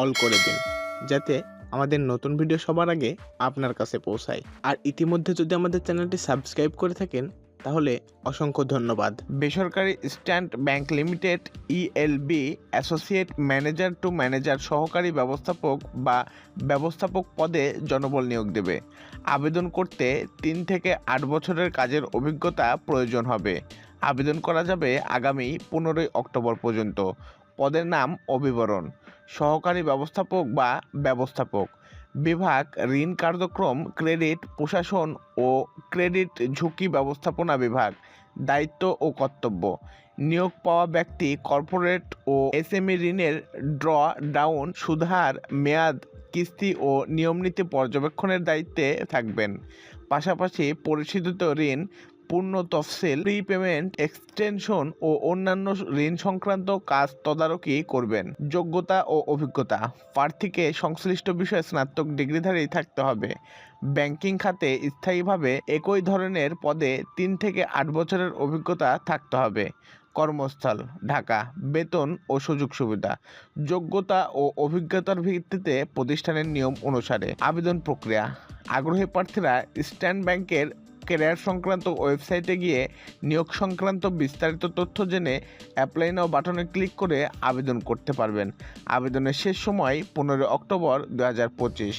All করে দিন, যাতে আমাদের নতুন ভিডিও সবার আগে আপনার কাছে পৌঁছায়। আর ইতিমধ্যে যদি আমাদের চ্যানেলটি সাবস্ক্রাইব করে থাকেন, তাহলে অসংখ্য ধন্যবাদ। বেসরকারি stand bank limited ELB associate manager to manager সহকারী ব্যবস্থাপক বা ব্যবস্থাপক পদে জনবল নিয়োগ দেবে। আবেদন করতে তিন থেকে আট বছরের কাজের অভিজ্ঞতা প্রয়োজন হবে। আবেদন করা যাবে আগামী পনেরোই অক্টোবর পর্যন্ত। পদের নাম অবিবরণ। সহকারী ব্যবস্থাপক বা ব্যবস্থাপক। বিভাগ, ঋণ কার্যক্রম, ক্রেডিট, প্রশাসন ও ক্রেডিট ঝুঁকি ব্যবস্থাপনা বিভাগ। দায়িত্ব ও কর্তব্য। নিয়োগ পাওয়া ব্যক্তি কর্পোরেট ও এসএমই ঋণের ড্র ডাউন সুধার মেয়াদ, কিস্তি ও নিয়মনীতি পর্যবেক্ষণের দায়িত্বে থাকবেন। পাশাপাশি পরিশোধিত ঋণ পূর্ণ তফসিল প্রিপেমেন্ট এক্সটেনশন ও অন্যান্য ঋণ সংক্রান্ত কাজ তদারকি করবেন। যোগ্যতা ও অভিজ্ঞতা। প্রার্থীকে সংশ্লিষ্ট বিষয়ে স্নাতক ডিগ্রিধারী থাকতে হবে। ব্যাংকিং খাতে স্থায়ীভাবে একই ধরনের পদে তিন থেকে আট বছরের অভিজ্ঞতা থাকতে হবে। কর্মস্থল, ঢাকা। বেতন ও সুযোগ সুবিধা। যোগ্যতা ও অভিজ্ঞতার ভিত্তিতে প্রতিষ্ঠানের নিয়ম অনুসারে আবেদন প্রক্রিয়া। আগ্রহী প্রার্থীরা স্ট্যান্ড ব্যাংকের ক্যারিয়ার সংক্রান্ত ওয়েবসাইটে গিয়ে নিয়োগ সংক্রান্ত বিস্তারিত তথ্য জেনে অ্যাপ্লাই নাও বাটনে ক্লিক করে আবেদন করতে পারবেন। আবেদনের শেষ সময় পনেরোই অক্টোবর দু হাজার পঁচিশ।